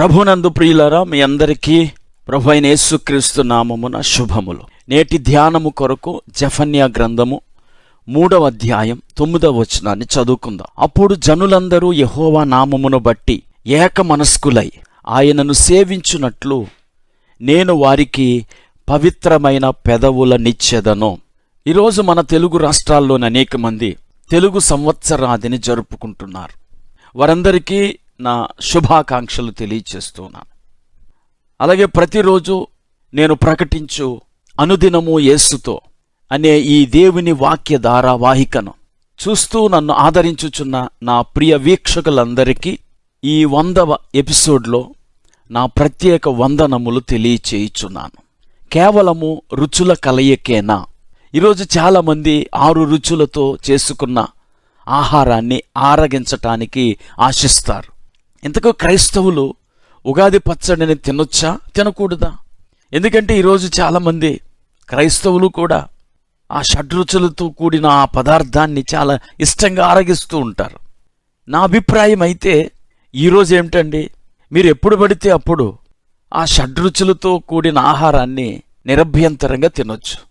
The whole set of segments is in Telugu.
ప్రభునందు ప్రియులరా మీ అందరికీ ప్రభు అయిన యేసుక్రీస్తు నామమున శుభములు. నేటి ధ్యానము కొరకు జఫన్యా గ్రంథము మూడవ అధ్యాయం తొమ్మిదవ వచనాన్ని చదువుకుందాం. అప్పుడు జనులందరూ యహోవా నామమును బట్టి ఏక మనస్కులై ఆయనను సేవించునట్లు నేను వారికి పవిత్రమైన పెదవులనిచ్చెదను ఈరోజు మన తెలుగు రాష్ట్రాల్లోని అనేక మంది తెలుగు సంవత్సరాదిని జరుపుకుంటున్నారు. వారందరికీ నా శుభాకాంక్షలు తెలియచేస్తున్నాను అలాగే ప్రతిరోజు నేను ప్రకటించు అనుదినము యేసుతో అనే ఈ దేవుని వాక్య ధారావాహికను చూస్తూ నన్ను ఆదరించుచున్న నా ప్రియ వీక్షకులందరికీ ఈ వందవ ఎపిసోడ్లో నా ప్రత్యేక వందనములు తెలియచేయుచున్నాను. కేవలము రుచుల కలయికేనా? ఈరోజు చాలామంది ఆరు రుచులతో చేసుకున్న ఆహారాన్ని ఆరగించటానికి ఆశిస్తారు. ఇంతకు క్రైస్తవులు ఉగాది పచ్చడిని తినొచ్చా? తినకూడదా? ఎందుకంటే ఈరోజు చాలామంది క్రైస్తవులు కూడా ఆ షడ్రుచులతో కూడిన ఆ పదార్థాన్ని చాలా ఇష్టంగా ఆరగిస్తూ ఉంటారు. నా అభిప్రాయం అయితే ఈరోజు ఏమిటండి? మీరు ఎప్పుడు పడితే అప్పుడు ఆ షడ్రుచులతో కూడిన ఆహారాన్ని నిరభ్యంతరంగా తినొచ్చు.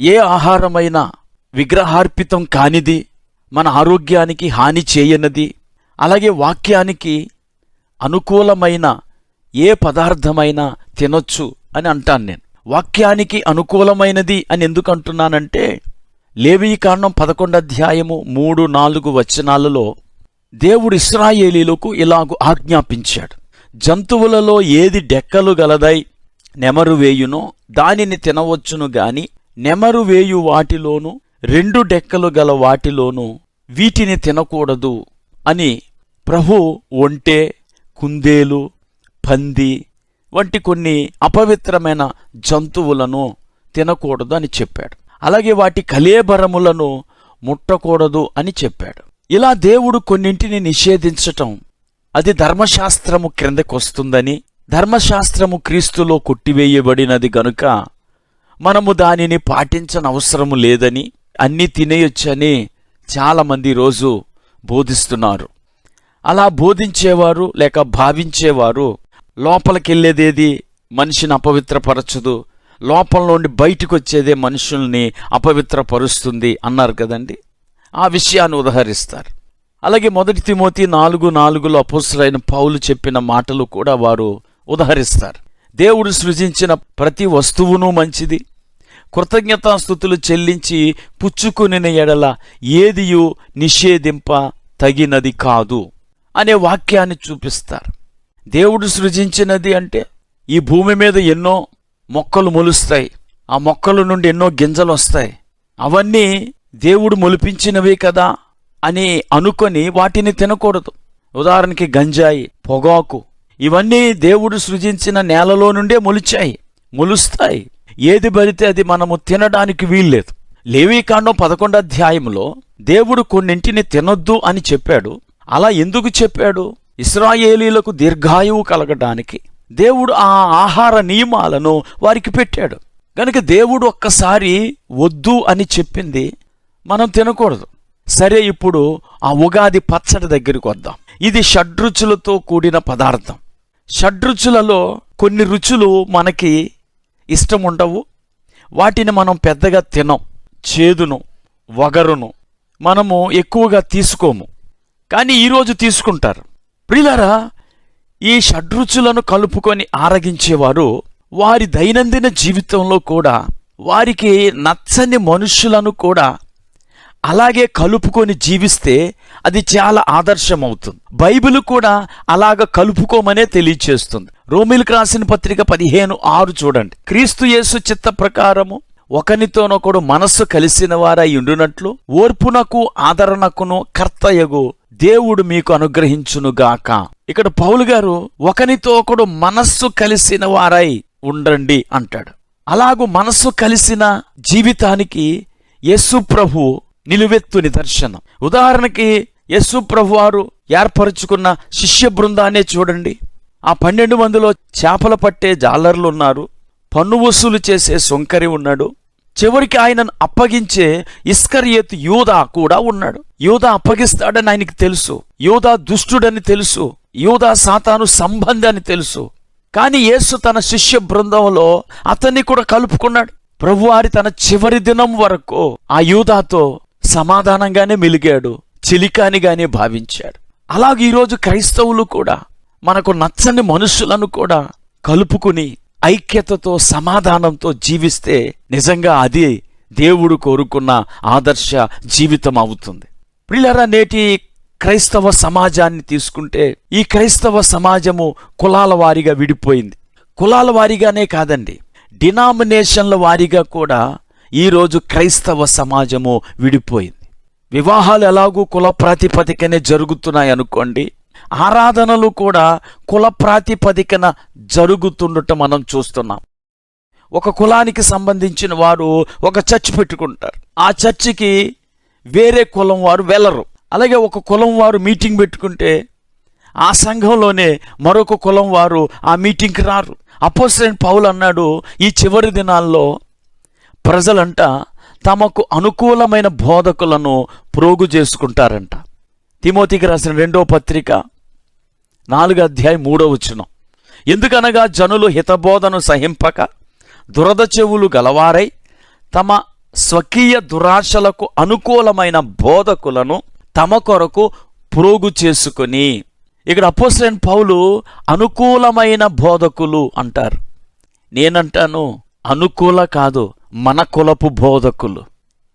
ఏ ఆహారమైనా విగ్రహార్పితం కానిది మన ఆరోగ్యానికి హాని చేయనది అలాగే వాక్యానికి అనుకూలమైన ఏ పదార్థమైనా తినొచ్చు అని అంటాను నేను. వాక్యానికి అనుకూలమైనది అని ఎందుకు అంటున్నానంటే లేవీ పదకొండు అధ్యాయము మూడు నాలుగు వచనాలలో దేవుడు ఇస్రాయేలీలకు ఇలాగు ఆజ్ఞాపించాడు. జంతువులలో ఏది డెక్కలు గలదై నెమరు వేయునో దానిని తినవచ్చును గాని నెమరు వేయు వాటిలోనూ రెండు డెక్కలు గల వాటిలోనూ వీటిని తినకూడదు అని ప్రభు ఒంటే కుందేలు పంది వంటి కొన్ని అపవిత్రమైన జంతువులను తినకూడదు అని చెప్పాడు. అలాగే వాటి కలేబరములను ముట్టకూడదు అని చెప్పాడు. ఇలా దేవుడు కొన్నింటిని నిషేధించటం అది ధర్మశాస్త్రము క్రిందకొస్తుందని ధర్మశాస్త్రము క్రీస్తులో కొట్టివేయబడినది గనుక మనము దానిని పాటించనవసరము లేదని అన్నీ తినేయొచ్చని చాలామంది రోజు బోధిస్తున్నారు. అలా బోధించేవారు లేక భావించేవారు లోపలికెళ్ళేదేది? మనిషిని అపవిత్రపరచదు. లోపల నుండి బయటకు వచ్చేదే మనుషుల్ని అపవిత్రపరుస్తుంది అన్నారు కదండి. ఆ విషయాన్ని ఉదహరిస్తారు. అలాగే మొదటి తిమోతి నాలుగు నాలుగులో అపోసరైన పౌలు చెప్పిన మాటలు కూడా వారు ఉదహరిస్తారు. దేవుడు సృజించిన ప్రతి వస్తువును మంచిది. కృతజ్ఞతాస్థుతులు చెల్లించి పుచ్చుకుని ఎడల ఏదియు నిషేధింప తగినది కాదు. అనే వాక్యాన్ని చూపిస్తారు. దేవుడు సృజించినది అంటే ఈ భూమి మీద ఎన్నో మొక్కలు మొలుస్తాయి. ఆ మొక్కల నుండి ఎన్నో గింజలు వస్తాయి. అవన్నీ దేవుడు మొలిపించినవే కదా అని అనుకొని వాటిని తినకూడదు. ఉదాహరణకి గంజాయి పొగాకు ఇవన్నీ దేవుడు సృజించిన నేలలో నుండే మొలిచాయి మొలుస్తాయి. ఏది పడితే అది మనము తినడానికి వీల్లేదు. లేవీకాండం పదకొండ అధ్యాయంలో దేవుడు కొన్నింటిని తినొద్దు అని చెప్పాడు. అలా ఎందుకు చెప్పాడు? ఇస్రాయేలీలకు దీర్ఘాయువు కలగడానికి దేవుడు ఆ ఆహార నియమాలను వారికి పెట్టాడు. కనుక దేవుడు ఒక్కసారి వద్దు అని చెప్పింది మనం తినకూడదు. సరే ఇప్పుడు ఆ ఉగాది పచ్చడి దగ్గరికి వద్దాం. ఇది షడ్రుచులతో కూడిన పదార్థం. షడ్రుచులలో కొన్ని రుచులు మనకి ఇష్టం ఉండవు వాటిని మనం పెద్దగా తినం. చేదును వగరును మనము ఎక్కువగా తీసుకోము. కానీ ఈరోజు తీసుకుంటారు. ప్రిలరా ఈ షడ్రుచులను కలుపుకొని ఆరగించేవారు వారి దైనందిన జీవితంలో కూడా వారికి నచ్చని మనుషులను కూడా అలాగే కలుపుకొని జీవిస్తే అది చాలా ఆదర్శం అవుతుంది బైబిల్ కూడా అలాగ కలుపుకోమనే తెలియచేస్తుంది. రోమిల్కి రాసిన పత్రిక పదిహేను ఆరు చూడండి. క్రీస్తు యేసు చిత్త ప్రకారము ఒకనితోనొకడు మనస్సు కలిసిన వారై ఉండునట్లు ఓర్పునకు ఆదరణకును కర్తయగు దేవుడు మీకు అనుగ్రహించునుగాక ఇక్కడ పౌలు గారు ఒకనితో ఒకడు మనస్సు కలిసిన వారై ఉండండి అంటాడు. అలాగూ మనస్సు కలిసిన జీవితానికి యేసు ప్రభు నిలువెత్తు నిదర్శనం. ఉదాహరణకి యేసు ప్రభు వారు ఏర్పరచుకున్న శిష్య బృందాన్నే చూడండి. ఆ పన్నెండు మందిలో చేపలు పట్టే జాలర్లు ఉన్నారు. పన్ను వసూలు చేసే సొంకరి ఉన్నాడు. చివరికి ఆయనను అప్పగించే ఇస్కరియత్ యూదా కూడా ఉన్నాడు. యూదా అప్పగిస్తాడని ఆయనకి తెలుసు. యూదా దుష్టుడని తెలుసు. యూదా సాతాను సంబంధి అని తెలుసు. కానీ యేసు తన శిష్య బృందంలో అతన్ని కూడా కలుపుకున్నాడు. ప్రభువారి తన చివరి దినం వరకు ఆ యూదాతో సమాధానంగానే మిలిగాడు. చిలికానిగానే భావించాడు. అలాగే ఈరోజు క్రైస్తవులు కూడా మనకు నచ్చని మనుషులను కూడా కలుపుకుని ఐక్యతతో సమాధానంతో జీవిస్తే నిజంగా అది దేవుడు కోరుకున్న ఆదర్శ జీవితం అవుతుంది. పిల్లరా నేటి క్రైస్తవ సమాజాన్ని తీసుకుంటే ఈ క్రైస్తవ సమాజము కులాల వారీగా విడిపోయింది. కులాల వారీగానే కాదండి డినామినేషన్ల వారీగా కూడా ఈరోజు క్రైస్తవ సమాజము విడిపోయింది. వివాహాలు ఎలాగూ కుల ప్రాతిపదికనే జరుగుతున్నాయి అనుకోండి ఆరాధనలు కూడా కుల ప్రాతిపదికన జరుగుతుండటం మనం చూస్తున్నాం. ఒక కులానికి సంబంధించిన వారు ఒక చర్చ్ పెట్టుకుంటారు. ఆ చర్చికి వేరే కులం వారు వెళ్ళరు. అలాగే ఒక కులం వారు మీటింగ్ పెట్టుకుంటే ఆ సంఘంలోనే మరొక కులం వారు ఆ మీటింగ్కి రారు. అపోజిట్ పౌలు అన్నాడు ఈ చివరి దినాల్లో ప్రజలంట తమకు అనుకూలమైన బోధకులను ప్రోగు చేసుకుంటారంట. తిమోతికి రాసిన రెండో పత్రిక నాలుగు అధ్యాయం మూడో వచ్చిన ఎందుకనగా జనులు హితబోధను సహింపక దురద చెవులు గలవారై తమ స్వకీయ దురాశలకు అనుకూలమైన బోధకులను తమ కొరకు ప్రోగు చేసుకొని ఇక్కడ అపోసరైన పౌలు అనుకూలమైన బోధకులు అంటారు. నేనంటాను అనుకూల కాదు మన కులపు బోధకులు.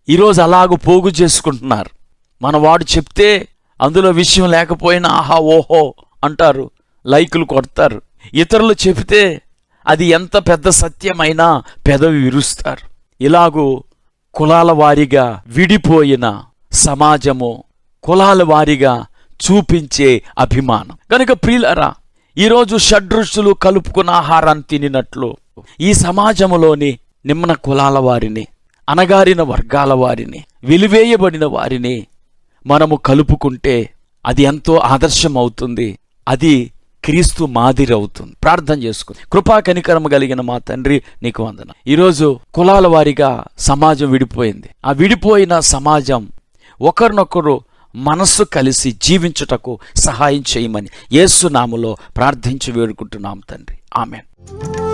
ఈరోజు అలాగూ పోగు చేసుకుంటున్నారు. మన వాడు చెప్తే అందులో విషయం లేకపోయినా ఆహా ఓహో అంటారు లైకులు కొడతారు. ఇతరులు చెబితే అది ఎంత పెద్ద సత్యమైనా పెదవి విరుస్తారు. ఇలాగూ కులాల వారీగా విడిపోయిన సమాజము కులాల వారీగా చూపించే అభిమానం. కనుక ప్రియులరా ఈరోజు షడ్రుచులు కలుపుకున్న ఆహారాన్ని తినినట్లు ఈ సమాజములోని నిమ్న కులాల వారిని అనగారిన వర్గాల వారిని వెలివేయబడిన వారిని మనము కలుపుకుంటే అది ఎంతో ఆదర్శం అవుతుంది అది క్రీస్తు మాదిరి అవుతుంది ప్రార్థన చేసుకుని కృపా కనికరమ కలిగిన మా తండ్రి నీకు వందన. ఈరోజు కులాల వారిగా సమాజం విడిపోయింది. ఆ విడిపోయిన సమాజం ఒకరినొకరు మనస్సు కలిసి జీవించుటకు సహాయం చేయమని యేసునాములో ప్రార్థించి వేడుకుంటున్నాం తండ్రి. ఆమెన్.